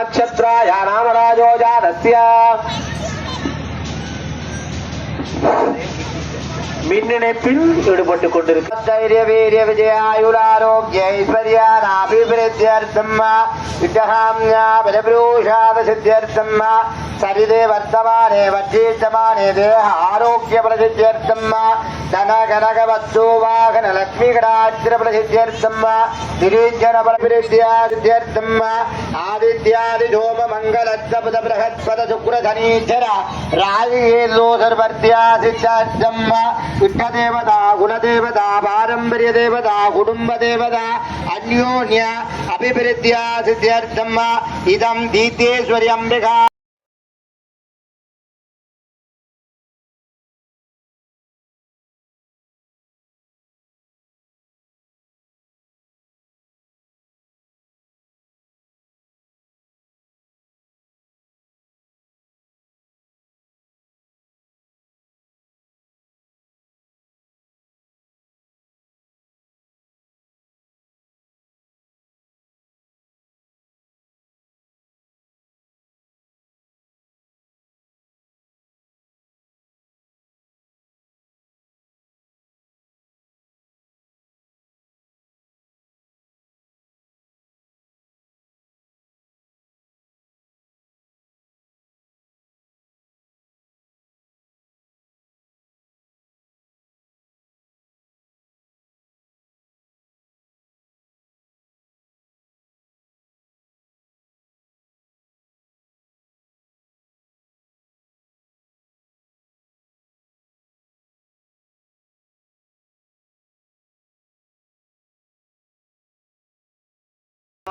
नक्षत्राया नाम राजोजातस्य மின்னிணைப்பில் ஈடுபட்டுக் தைரிய வீரிய விஜயாயுராரோக்கிய ஐஸ்வர்யாபிவிருத்தியர்த்தம் விஜகாம்யா பலபிரூஷாத சித்தியர்த்தம் సరిదే వర్ధమానే వర్ధీర్జమానే దేహ ఆరోగ్య ప్రసిద్ధ్యర్థమ్మ ధన గనక వస్తు వాహన లక్ష్మీకటాచర ప్రసిద్ధ్యర్థమ్మ నిరీజన ప్రసిద్ధ్యార్థమ్మ ఆదిత్యాది ధూమ మంగళత్వద బృహత్పద శుక్ర ధనీచర రాజి ఏల్లో సర్వర్ధ్యాసిద్ధ్యార్థమ్మ ఇష్ట దేవత గుణదేవత పారంపర్య దేవత కుటుంబ దేవత అన్యోన్య అభివృద్ధ్యాసిద్ధ్యార్థమ్మ ఇదం దీతేశ్వరి అంబికా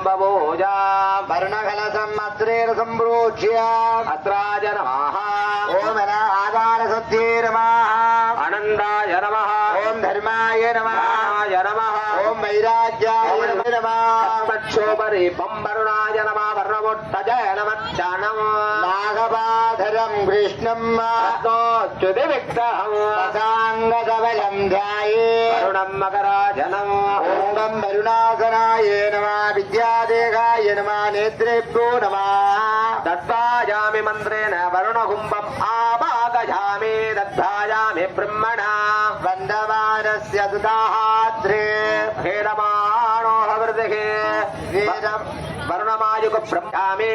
बभूजा वर्णघलसम्मत्रेर्सम्प्रोच्य अत्राज नमः ॐ आगारसत्ये नमः अनन्दाय नमः ॐ धर्माय नमाय नमः ॐ वैराज्याय नमस्तक्षोपरि पम्बरुणाय नमः वर्णमुट्टजय नमच्चानम् नागपाधरम् कृष्णम् स्तोच्युतिविग्रहम् साङ्गकवलम् ध्याये ॐ मकराजनम् ॐ मरुणासनाय नमः विद्यादेहाय नमः नेत्रेभ्यो नमः दत्तायामि मन्त्रेण वरुणकुम्भम् आपादयामि दत्तायामि ब्रह्मणा वन्दमानस्य सुदाहाद्रे भेदमाणो हवृदे वरुणमायुग ब्रह्मामि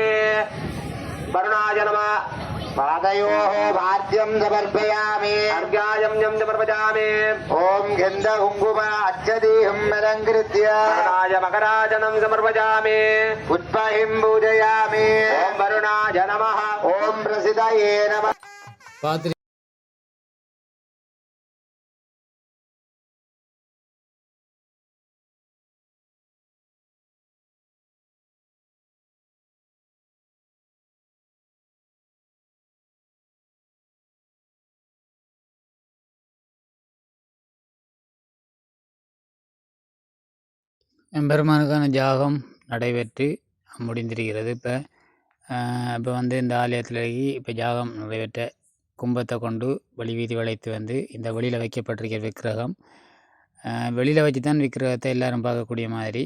वरुणाय नमः पादयोः भाद्यं समर्पयामि। अर्घ्यायं यं समर्पयामि। ॐ गन्ध कुङ्कुम अच्चदीहम् अलङ्कृत्य। मकराय मकराजनं समर्पयामि। पुष्पहिं पूजयामि। எம்பெருமானுக்கான ஜாகம் நடைபெற்று முடிந்திருக்கிறது. இப்போ இப்போ வந்து இந்த ஆலயத்தில் இப்போ ஜாகம் நடைபெற்ற கும்பத்தை கொண்டு வழி வீதி வளைத்து வந்து இந்த வெளியில் வைக்கப்பட்டிருக்கிற விக்கிரகம் வெளியில் வச்சு தான் விக்கிரகத்தை எல்லாரும் பார்க்கக்கூடிய மாதிரி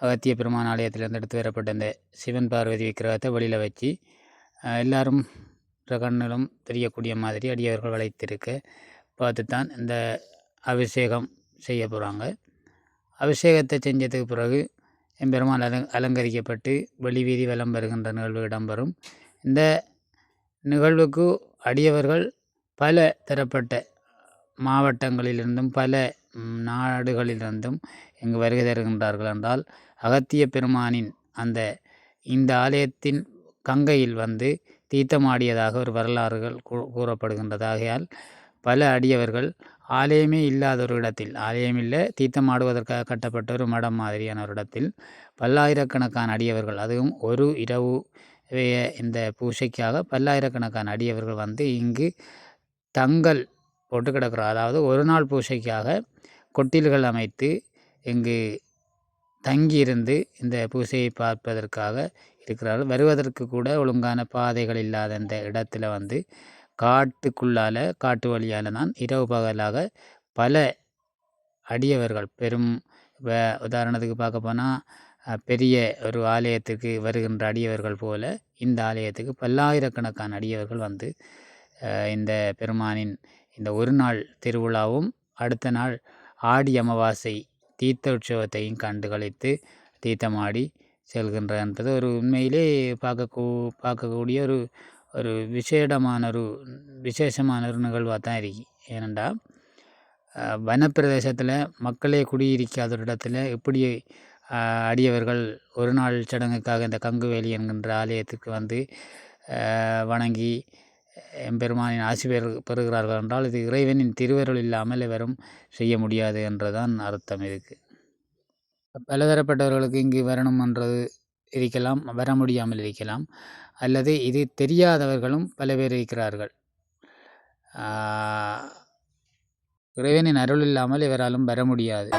அகத்திய பெருமான் ஆலயத்திலேருந்து எடுத்து வரப்பட்ட இந்த சிவன் பார்வதி விக்கிரகத்தை வெளியில் வச்சு எல்லாரும் கண்ணிலும் தெரியக்கூடிய மாதிரி அடியவர்கள் வளைத்திருக்க பார்த்து தான் இந்த அபிஷேகம் செய்ய போகிறாங்க அபிஷேகத்தை செஞ்சதுக்கு பிறகு எம்பெருமான் அலங் அலங்கரிக்கப்பட்டு வெளி வீதி வலம் வருகின்ற நிகழ்வு இடம்பெறும். இந்த நிகழ்வுக்கு அடியவர்கள் பல தரப்பட்ட மாவட்டங்களிலிருந்தும் பல நாடுகளிலிருந்தும் இங்கு வருகை தருகின்றார்கள் என்றால் அகத்திய பெருமானின் அந்த இந்த ஆலயத்தின் கங்கையில் வந்து தீர்த்தமாடியதாக ஒரு வரலாறுகள் கூ- கூறப்படுகின்றதாகையால் பல அடியவர்கள் ஆலயமே இல்லாத ஒரு இடத்தில் ஆலயம் இல்லை தீர்த்தமாடுவதற்காக கட்டப்பட்ட ஒரு மடம் மாதிரியான ஒரு இடத்தில் பல்லாயிரக்கணக்கான அடியவர்கள் அதுவும் ஒரு இரவு இந்த பூசைக்காக பல்லாயிரக்கணக்கான அடியவர்கள் வந்து இங்கு தங்கள் போட்டு கிடக்கிறோம் அதாவது ஒரு நாள் பூசைக்காக கொட்டில்கள் அமைத்து இங்கு தங்கியிருந்து இந்த பூசையை பார்ப்பதற்காக இருக்கிறார்கள். வருவதற்கு கூட ஒழுங்கான பாதைகள் இல்லாத இந்த இடத்துல வந்து காட்டுக்குள்ளால் காட்டு வழியால் தான் இரவு பகலாக பல அடியவர்கள் பெரும் உதாரணத்துக்கு பார்க்க போனால் பெரிய ஒரு ஆலயத்துக்கு வருகின்ற அடியவர்கள் போல இந்த ஆலயத்துக்கு பல்லாயிரக்கணக்கான அடியவர்கள் வந்து இந்த பெருமானின் இந்த ஒரு நாள் திருவிழாவும் அடுத்த நாள் ஆடி அமாவாசை தீர்த்த உற்சவத்தையும் கண்டு கழித்து தீர்த்தமாடி செல்கின்ற என்பது ஒரு உண்மையிலே பார்க்கக்கூ பார்க்கக்கூடிய ஒரு ஒரு விசேடமான ஒரு விசேஷமான ஒரு நிகழ்வாக தான் இருக்கு. ஏனென்றால் வனப்பிரதேசத்தில் மக்களே குடியிருக்காத ஒரு இடத்துல எப்படி அடியவர்கள் ஒரு நாள் சடங்குக்காக இந்த கங்குவேலி என்கின்ற ஆலயத்துக்கு வந்து வணங்கி எம்பெருமானின் ஆசி பெறு பெறுகிறார்கள் என்றால் இது இறைவனின் திருவருள் இல்லாமல் வெறும் செய்ய முடியாது என்றுதான் அர்த்தம் இதுக்கு. பலதரப்பட்டவர்களுக்கு இங்கு வரணும் என்றது இருக்கலாம் வர முடியாமல் இருக்கலாம். அல்லது இது தெரியாதவர்களும் பல பேர் இருக்கிறார்கள். இறைவனின் அருள் இல்லாமல் இவராலும் வர முடியாது.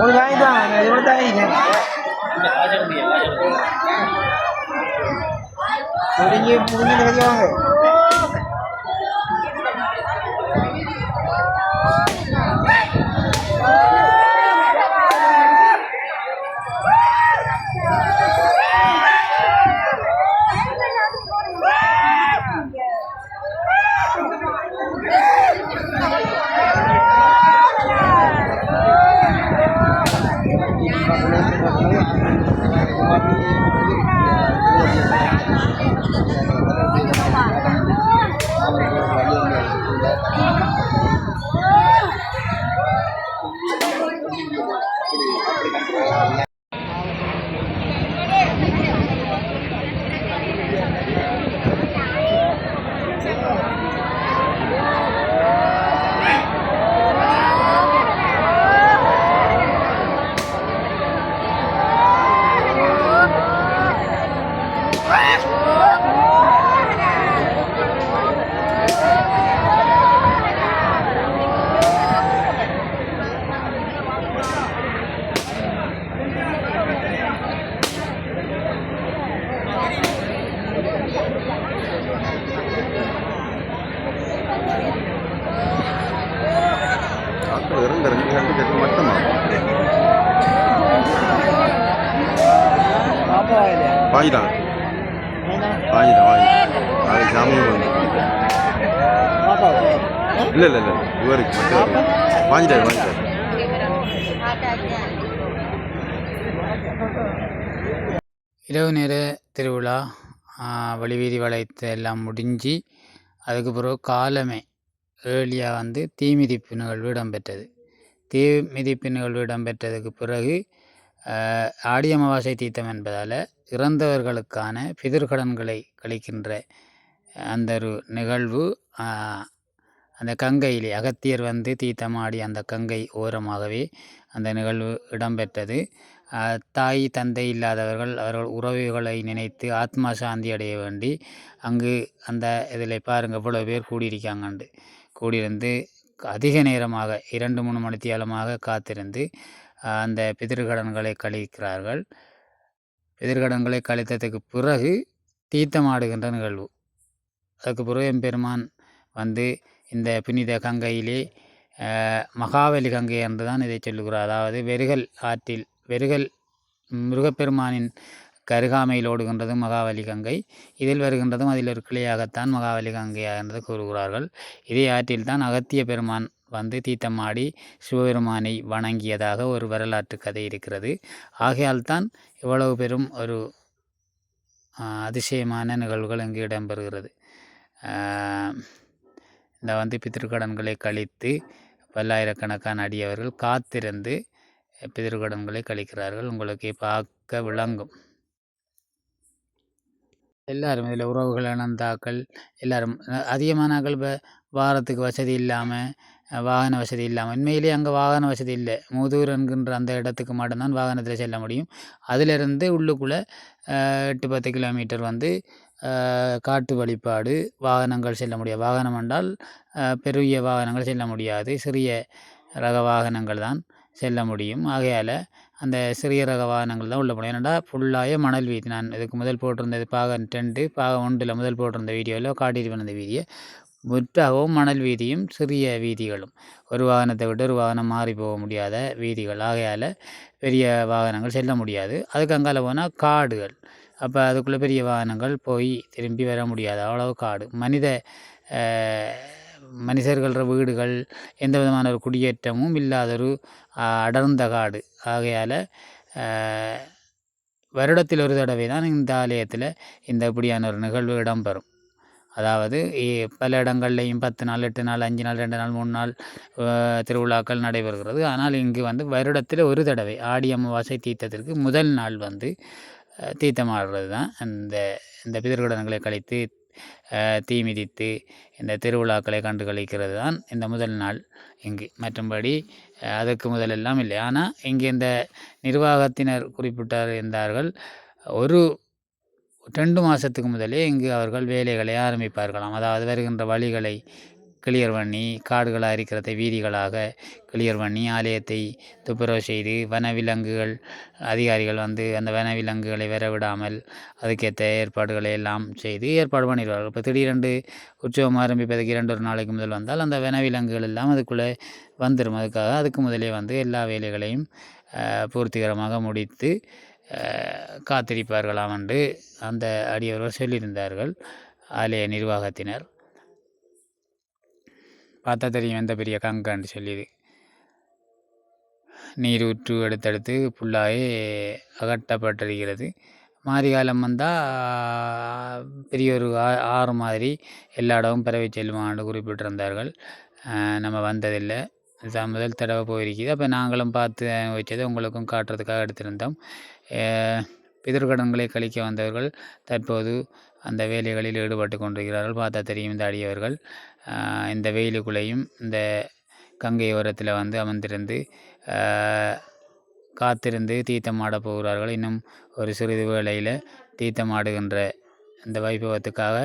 ஒரு காய் தான் இவ்வளோ தான் முடிஞ்சு முடிஞ்சு நினைக்குவாங்க வாங்கிட்டாங்க வாங்கிட்டேன் வாங்கிட்டேன் நாளைக்கு சாமியும் வந்து இல்லை இல்லை இல்லை. இவருக்கு மட்டும் வாங்கிட்டாரு வாங்கிட்டாரு இரவு நேர திருவிழா வழிவீதி வளையத்தை எல்லாம் முடிஞ்சு அதுக்கு பிறகு காலமே ஏர்லியாக வந்து தீமிதிப்பு நிகழ்வு இடம்பெற்றது தீ மிதிப்பு நிகழ்வு இடம்பெற்றதுக்கு பிறகு ஆடி அமாவாசை தீர்த்தம் என்பதால் இறந்தவர்களுக்கான பிதிர்கடன்களை கழிக்கின்ற அந்த ஒரு நிகழ்வு அந்த கங்கையிலே அகத்தியர் வந்து தீர்த்தமாடி அந்த கங்கை ஓரமாகவே அந்த நிகழ்வு இடம்பெற்றது. தாய் தந்தை இல்லாதவர்கள் அவர்கள் உறவுகளை நினைத்து ஆத்மா சாந்தி அடைய வேண்டி அங்கு அந்த இதில் பாருங்கள் இவ்வளோ பேர் கூடியிருக்காங்கண்டு. கூடியிருந்து அதிக நேரமாக இரண்டு மூணு மணித்தியாலமாக காத்திருந்து அந்த பிதிர்கடன்களை கழிக்கிறார்கள். எதிர்கடங்களை கழித்ததுக்கு பிறகு தீர்த்தமாடுகின்ற நிகழ்வு. அதுக்கு பிறகு எம்பெருமான் வந்து இந்த புனித கங்கையிலே மகாவலி கங்கை என்று தான் இதை சொல்லுகிறார். அதாவது வெறுகல் ஆற்றில் வெறுகல் முருகப்பெருமானின் கருகாமையில் ஓடுகின்றதும் மகாவலி கங்கை. இதில் வருகின்றதும் அதில் ஒரு கிளையாகத்தான் மகாவலி கங்கையா என்று கூறுகிறார்கள். இதே ஆற்றில் தான் அகத்திய பெருமான் வந்து தீத்தமாடி சிவபெருமானை வணங்கியதாக ஒரு வரலாற்று கதை இருக்கிறது. ஆகையால் தான் இவ்வளவு பெரும் ஒரு அதிசயமான நிகழ்வுகள் இங்கு இடம்பெறுகிறது. இந்த வந்து பித்திருக்கடன்களை கழித்து பல்லாயிரக்கணக்கான அடியவர்கள் காத்திருந்து பிதிர்கடன்களை கழிக்கிறார்கள். உங்களுக்கு பார்க்க விளங்கும். எல்லாரும் இதில் உறவுகள் இணந்தாக்கள் எல்லாரும் அதிகமானாக்கள் இப்போ வாரத்துக்கு வசதி இல்லாமல் வாகன வசதி இல்லாமல் உண்மையிலே அங்கே வாகன வசதி இல்லை. மூதூர் என்கின்ற அந்த இடத்துக்கு மட்டும்தான் வாகனத்தில் செல்ல முடியும். அதிலிருந்து உள்ளுக்குள்ளே எட்டு பத்து கிலோமீட்டர் வந்து காட்டு வழிபாடு வாகனங்கள் செல்ல முடியாது. வாகனம் என்றால் பெரிய வாகனங்கள் செல்ல முடியாது. சிறிய ரக வாகனங்கள் தான் செல்ல முடியும். ஆகையால் அந்த சிறிய ரக வாகனங்கள் தான் உள்ள போகணும். ஏன்னா ஃபுல்லாக மணல் வீதி. நான் இதுக்கு முதல் போட்டிருந்தது பாகன் டென்ட்டு பாகம் ஒன்றில் முதல் போட்டிருந்த வீடியோவில் காட்டியிருப்பேன் அந்த வீடியோ. முற்றாகவும் மணல் வீதியும் சிறிய வீதிகளும். ஒரு வாகனத்தை விட்டு ஒரு வாகனம் மாறி போக முடியாத வீதிகள். ஆகையால் பெரிய வாகனங்கள் செல்ல முடியாது. அதுக்கு அங்கால போனால் காடுகள். அப்போ அதுக்குள்ளே பெரிய வாகனங்கள் போய் திரும்பி வர முடியாது. அவ்வளவு காடு. மனித அஹ், வீடுகள் எந்த விதமான ஒரு குடியேற்றமும் இல்லாத ஒரு அடர்ந்த காடு. ஆகையால் வருடத்தில் ஒரு தடவை தான் இந்த ஆலயத்தில் இந்த இப்படியான ஒரு நிகழ்வு இடம்பெறும். அதாவது பல இடங்கள்லையும் பத்து நாள் எட்டு நாள் அஞ்சு நாள் ரெண்டு நாள் மூணு நாள் திருவிழாக்கள் நடைபெறுகிறது. ஆனால் இங்கு வந்து வருடத்தில் ஒரு தடவை ஆடி அமாவாசை தீர்த்தத்திற்கு முதல் நாள் வந்து தீர்த்தமாடுறது தான் அந்த இந்த பிதர்கடன்களை கழித்து தீ மிதித்து இந்த திருவிழாக்களை கண்டு கழிக்கிறது தான் இந்த முதல் நாள் இங்கு. மற்றும்படி அதற்கு முதலெல்லாம் இல்லை. ஆனால் இங்கே இந்த நிர்வாகத்தினர் குறிப்பிட்டார் இருந்தார்கள் ஒரு ரெண்டு மாதத்துக்கு முதலே இங்கு அவர்கள் வேலைகளை ஆரம்பிப்பார்களாம். அதாவது வருகின்ற வழிகளை கிளியர் பண்ணி காடுகளாக இருக்கிறத வீதிகளாக கிளியர் பண்ணி ஆலயத்தை துப்புரவு செய்து வனவிலங்குகள் அதிகாரிகள் வந்து அந்த வனவிலங்குகளை வர விடாமல் அதுக்கேற்ற ஏற்பாடுகளை எல்லாம் செய்து ஏற்பாடு பண்ணிடுவார்கள். இப்போ திடீரென்று உற்சவம் ஆரம்பிப்பதற்கு இரண்டு ஒரு நாளைக்கு முதல் வந்தால் அந்த வனவிலங்குகள் எல்லாம் அதுக்குள்ளே வந்துடும் அதுக்காக அதுக்கு முதலே வந்து எல்லா வேலைகளையும் பூர்த்திகரமாக முடித்து காத்திருப்பார்களாம் என்று அந்த அடியவர்கள் சொல்லியிருந்தார்கள். ஆலய நிர்வாகத்தினர். பார்த்தா தெரியும் எந்த பெரிய கங்கன்று சொல்லியது. நீரூற்று எடுத்தெடுத்து ஃபுல்லாகவே அகற்றப்பட்டிருக்கிறது. மாரிகாலம் வந்தால் பெரிய ஒரு ஆ- ஆறு மாதிரி எல்லா இடமும் பரவி செல்லுமான்னு குறிப்பிட்டிருந்தார்கள். நம்ம வந்ததில்லை. இதுதான் முதல் தடவை போயிருக்குது. அப்போ நாங்களும் பார்த்து வச்சதை உங்களுக்கும் காட்டுறதுக்காக எடுத்திருந்தோம். அஹ் பிதர்கடன்களை கழிக்க வந்தவர்கள் தற்போது அந்த வேலைகளில் ஈடுபட்டு கொண்டிருக்கிறார்கள். பார்த்தா தெரியும் இந்த அடியவர்கள் இந்த வெயிலுக்குள்ளேயும் இந்த கங்கை ஓரத்தில் வந்து அமர்ந்திருந்து காத்திருந்து காத்திருந்து தீர்த்தமாட போகிறார்கள். இன்னும் ஒரு சிறிது வேளையில் தீர்த்தமாடுகின்ற இந்த வைபவத்துக்காக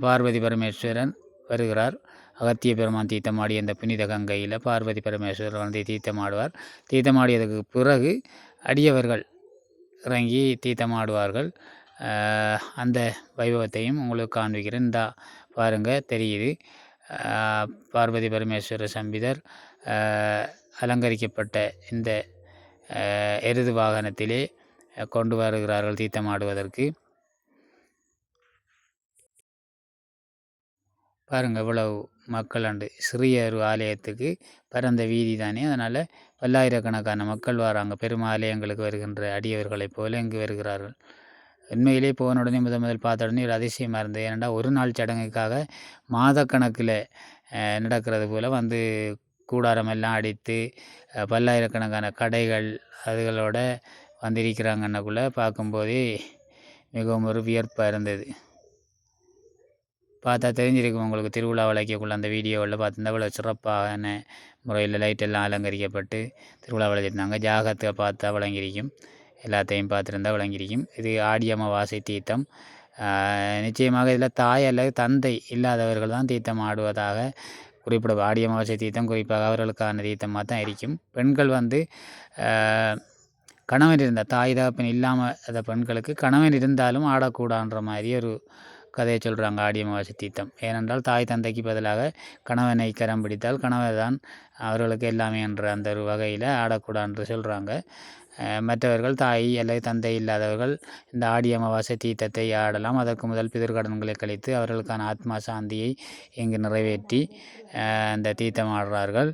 பார்வதி பரமேஸ்வரன் வருகிறார். அகத்திய பெருமான் தீர்த்தமாடி அந்த புனித கங்கையில் பார்வதி பரமேஸ்வரர் வந்து தீர்த்தமாடுவார். தீர்த்தமாடியதுக்கு பிறகு அடியவர்கள் இறங்கி தீர்த்தமாடுவார்கள். அந்த வைபவத்தையும் உங்களுக்கு காண்பிக்கிறேன். இந்தா பாருங்கள் தெரியுது. பார்வதி பரமேஸ்வர சம்பிதர் அலங்கரிக்கப்பட்ட இந்த எருது வாகனத்திலே கொண்டு வருகிறார்கள் தீர்த்தமாடுவதற்கு. பாருங்கள் இவ்வளவு மக்கள் அண்டு சிறிய ஒரு ஆலயத்துக்கு பரந்த வீதி தானே. அதனால் பல்லாயிரக்கணக்கான மக்கள் வராங்க. பெரும் ஆலயங்களுக்கு வருகின்ற அடியவர்களைப் போல இங்கு வருகிறார்கள். உண்மையிலே போன உடனே முதல் முதல் பார்த்த உடனே ஒரு அதிசயமாக இருந்தது. ஏனென்றால் ஒரு நாள் சடங்குக்காக மாதக்கணக்கில் நடக்கிறது போல் வந்து கூடாரம் எல்லாம் அடித்து பல்லாயிரக்கணக்கான கடைகள் அதுகளோட வந்திருக்கிறாங்கன்னக்குள்ளே பார்க்கும்போதே மிகவும் ஒரு வியர்ப்பாக இருந்தது. பார்த்தா தெரிஞ்சிருக்கும். உங்களுக்கு திருவிழா வளைக்கக்குள்ள அந்த வீடியோவில் பார்த்துருந்தா இவ்வளோ சிறப்பான முறையில் லைட் எல்லாம் அலங்கரிக்கப்பட்டு திருவிழா வளைச்சிருந்தாங்க ஜாகத்தை பார்த்தா விளங்கியிருக்கும். எல்லாத்தையும் பார்த்துருந்தா விளங்கியிருக்கும். இது ஆடி அமாவாசை தீர்த்தம். நிச்சயமாக இதில் தாய் அல்லது தந்தை இல்லாதவர்கள் தான் தீர்த்தம் ஆடுவதாக குறிப்பிட ஆடி அமாவாசை தீர்த்தம் குறிப்பாக அவர்களுக்கான தீர்த்தமாக தான் இருக்கும் பெண்கள் வந்து கணவன் இருந்தால் தாய் தகப்பன் இல்லாமல் அந்த பெண்களுக்கு கணவன் இருந்தாலும் ஆடக்கூடான்ற மாதிரி ஒரு கதையை சொல்கிறாங்க ஆடியமாவாசை தீர்த்தம். ஏனென்றால் தாய் தந்தைக்கு பதிலாக கணவனை கரம் பிடித்தால் கணவர் தான் அவர்களுக்கு எல்லாமே என்ற அந்த ஒரு வகையில் ஆடக்கூடாதுன்னு சொல்கிறாங்க மற்றவர்கள் தாய் அல்லது தந்தை இல்லாதவர்கள் இந்த ஆடி அமாவாசை தீர்த்தத்தை ஆடலாம். அதற்கு முதல் பிதர்கடன்களை கழித்து அவர்களுக்கான ஆத்மா சாந்தியை இங்கு நிறைவேற்றி இந்த தீர்த்தம் ஆடுறார்கள்.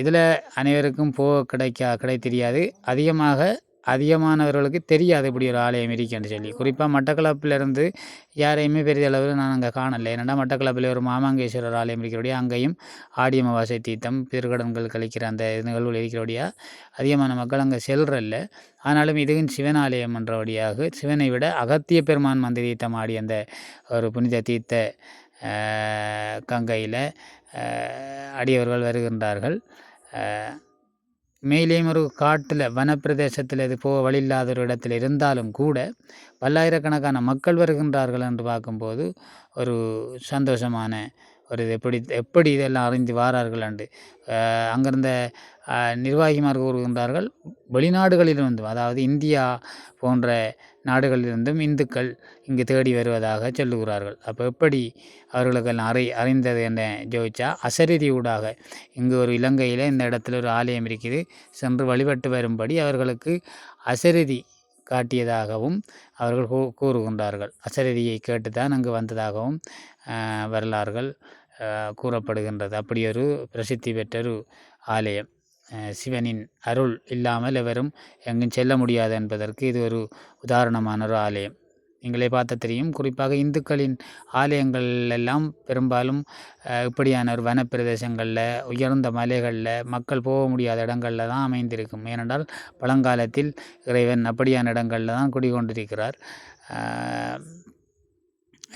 இதில் அனைவருக்கும் போக கிடைக்கா கிடை தெரியாது அதிகமாக அதிகமானவர்களுக்கு தெரியாது இப்படி ஒரு ஆலயம் இருக்குன்னு சொல்லி. குறிப்பாக மட்டக்களப்பிலிருந்து யாரையுமே பெரிய அளவில் நான் அங்கே காணலை. என்னென்னா மட்டக்களப்பில் ஒரு மாமாங்கேஸ்வரர் ஆலயம் இருக்கிறபடியா அங்கேயும் ஆடி அமாவாசை தீர்த்தம் திருக்கடன்கள் கழிக்கிற அந்த நிகழ்வுகள் இருக்கிறபடியா அதிகமான மக்கள் அங்கே செல்றல்ல. ஆனாலும் இதுவும் சிவன் ஆலயம் என்றபடியாக சிவனை விட அகத்திய பெருமான் மந்திர தீர்த்தம் ஆடி அந்த ஒரு புனித தீர்த்த கங்கையில் அடியவர்கள் வருகின்றார்கள். மேலேயும் ஒரு காட்டில் வனப்பிரதேசத்தில் இது போக வழி இல்லாத ஒரு இடத்துல இருந்தாலும் கூட பல்லாயிரக்கணக்கான மக்கள் வருகின்றார்கள் என்று பார்க்கும்போது ஒரு சந்தோஷமான ஒரு இது. எப்படி எப்படி இதெல்லாம் அறிந்து வாரார்கள் என்று. அங்கிருந்த நிர்வாகிமார் கூறுகின்றார்கள் வெளிநாடுகளிலிருந்தும் அதாவது இந்தியா போன்ற நாடுகளிலிருந்தும் இந்துக்கள் இங்கு தேடி வருவதாக சொல்லுகிறார்கள். அப்போ எப்படி அவர்களுக்கெல்லாம் அறி அறிந்தது என்ன ஜோதிச்சா அசரீதி ஊடாக இங்கு ஒரு இலங்கையில் இந்த இடத்துல ஒரு ஆலயம் இருக்குது சென்று வழிபட்டு வரும்படி அவர்களுக்கு அசரீதி காட்டியதாகவும் அவர்கள் கூ கூறுகின்றார்கள். அசரதியை கேட்டு தான் அங்கு வந்ததாகவும் வரலாறுகள் கூறப்படுகின்றது. அப்படி ஒரு பிரசித்தி பெற்ற ஒரு ஆலயம். சிவனின் அருள் இல்லாமல் எவரும் எங்கும் செல்ல முடியாது என்பதற்கு இது ஒரு உதாரணமான ஒரு ஆலயம். நீங்களே பார்த்த தெரியும். குறிப்பாக இந்துக்களின் ஆலயங்கள் எல்லாம் பெரும்பாலும் இப்படியான ஒரு வனப்பிரதேசங்களில் உயர்ந்த மலைகளில் மக்கள் போக முடியாத இடங்களில் தான் அமைந்திருக்கும். ஏனென்றால் பழங்காலத்தில் இறைவன் அப்படியான இடங்களில் தான் குடிகொண்டிருக்கிறார்.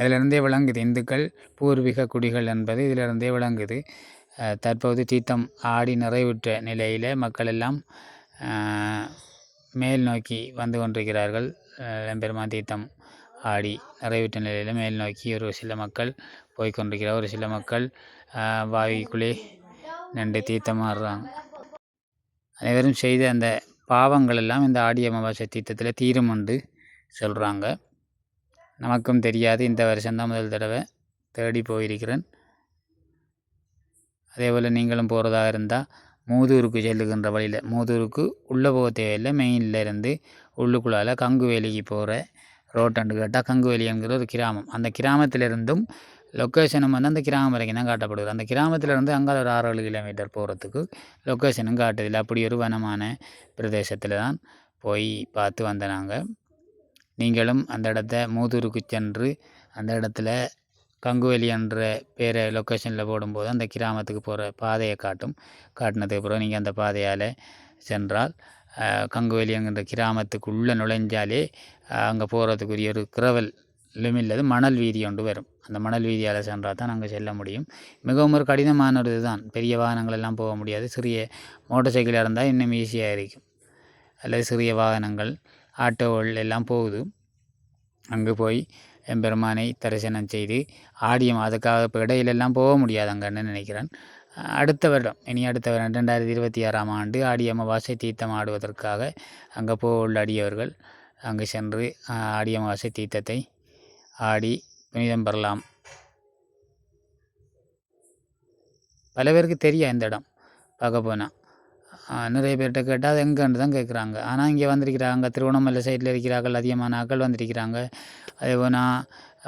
இதிலிருந்தே விளங்குது. இந்துக்கள் பூர்வீக குடிகள் என்பது இதிலிருந்தே விளங்குது. தற்போது தீர்த்தம் ஆடி நிறைவுற்ற நிலையில் மக்கள் எல்லாம் மேல் நோக்கி வந்து கொண்டிருக்கிறார்கள். அஹ், எம்பெருமான் தீர்த்தம் ஆடி நிறைவுற்ற நிலையில் மேல் நோக்கி ஒரு சில மக்கள் போய்கொண்டிருக்கிறார் ஒரு சில மக்கள் அஹ், வாவிக்குள்ளே நின்று தீர்த்தம் ஆடுறாங்க. அனைவரும் செய்த அந்த பாவங்கள் எல்லாம் இந்த ஆடி அமாவாசை தீர்த்தத்தில் தீரும் என்று சொல்கிறாங்க நமக்கும் தெரியாது. இந்த வருஷம்தான் முதல் தடவை தேடி போயிருக்கிறேன். அதே போல் நீங்களும் போகிறதா இருந்தால் மூதூருக்கு செல்லுகின்ற வழியில் மூதூருக்கு உள்ளே போக தேவையில்லை மெயினில் இருந்து உள்ளுக்குள்ளால் கங்குவேலிக்கு போகிற ரோட்டாண்டு கேட்டால் கங்குவேலி என்கிற ஒரு கிராமம். அந்த கிராமத்திலிருந்தும் லொக்கேஷனும் வந்து அந்த கிராமம் வரைக்கும் தான் காட்டப்படுது அந்த கிராமத்திலேருந்து அங்கே ஒரு ஆறு ஏழு கிலோமீட்டர் போகிறதுக்கு லொக்கேஷனும் காட்டுதில்லை. அப்படி ஒரு வனமான பிரதேசத்தில் தான் போய் பார்த்து வந்த நாங்கள் நீங்களும் அந்த இடத்த மூதூருக்கு சென்று அந்த இடத்துல கங்குவலி என்ற பேரை லொக்கேஷனில் போடும்போது அந்த கிராமத்துக்கு போகிற பாதையை காட்டும். காட்டினதுக்கு பிறகு நீங்கள் அந்த பாதையால் சென்றால் அஹ், என்கின்ற கிராமத்துக்குள்ளே நுழைஞ்சாலே அங்கே போகிறதுக்குரிய ஒரு கிரவல் லிமில்லது மணல் வீதி ஒன்று வரும். அந்த மணல் வீதியால் சென்றால் தான் அங்கே செல்ல முடியும். மிகவும் ஒரு கடினமான ஒரு இதுதான் பெரிய வாகனங்கள் எல்லாம் போக முடியாது. சிறிய மோட்டர் சைக்கிளாக இருந்தால் இன்னும் ஈஸியாக இருக்கும். அல்லது சிறிய வாகனங்கள் ஆட்டோகள் எல்லாம் போகுது. அங்கே போய் எம்பெருமானை தரிசனம் செய்து ஆடியம் அதுக்காக இப்போ இடையிலெல்லாம் போக முடியாதங்கன்னு நினைக்கிறேன். அடுத்த வருடம் இனி அடுத்த வருடம் ரெண்டாயிரத்தி இருபத்தி ஆறாம் ஆண்டு ஆடி அமாவாசை தீர்த்தம் ஆடுவதற்காக அங்கே போக உள்ள அடியவர்கள் அங்கு சென்று ஆடி அமாவாசை தீர்த்தத்தை ஆடி புனிதம் பெறலாம். பல பேருக்கு தெரியும் இந்த இடம் பார்க்க போனால் நிறைய பேர்கிட்ட கேட்டால் அது எங்கேன்னு தான் கேட்குறாங்க ஆனால் இங்கே வந்திருக்கிறாங்க. திருவண்ணாமலை சைடில் இருக்கிறார்கள் அதிகமான ஆக்கள் வந்திருக்கிறாங்க. அதே போனால்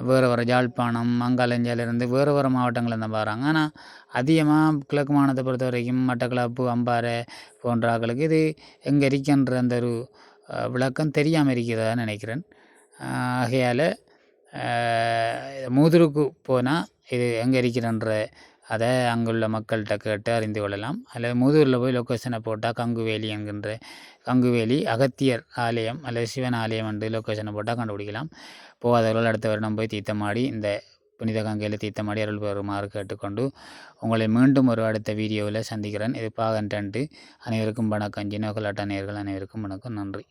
வேறு வேறு யாழ்ப்பாணம் மங்காலஞ்சாலேருந்து வேறு வேறு மாவட்டங்களில் தான் வராங்க. ஆனால் அதிகமாக கிழக்கு மாநிலத்தை பொறுத்த வரைக்கும் மட்டக்களப்பு அம்பாறை போன்ற ஆட்களுக்கு இது எங்கே இருக்கின்ற அந்த ஒரு விளக்கம் தெரியாமல் இருக்கிறதா நினைக்கிறேன். ஆகையால் மூதுருக்கு போனால் இது எங்கே இருக்கிறன்ற அதை அங்குள்ள மக்கள்கிட்ட கேட்டு அறிந்து கொள்ளலாம். அல்லது மூதூரில் போய் லொக்கேஷனை போட்டால் கங்குவேலி என்கின்ற கங்குவேலி அகத்தியர் ஆலயம் அல்லது சிவன் ஆலயம் என்று லொக்கேஷனை போட்டால் கண்டுபிடிக்கலாம். போகாதவர்கள் அடுத்த வருடம் போய் தீர்த்தமாடி இந்த புனித கங்கையில் தீர்த்தமாடி அருள் பெறுமாறு கேட்டுக்கொண்டு உங்களை மீண்டும் ஒரு அடுத்த வீடியோவில் சந்திக்கிறேன். இது பாகன் டென்ட்டு அனைவருக்கும் வணக்கம். ஜினோகலாட்ட நேர்கள் அனைவருக்கும் வணக்கம். நன்றி.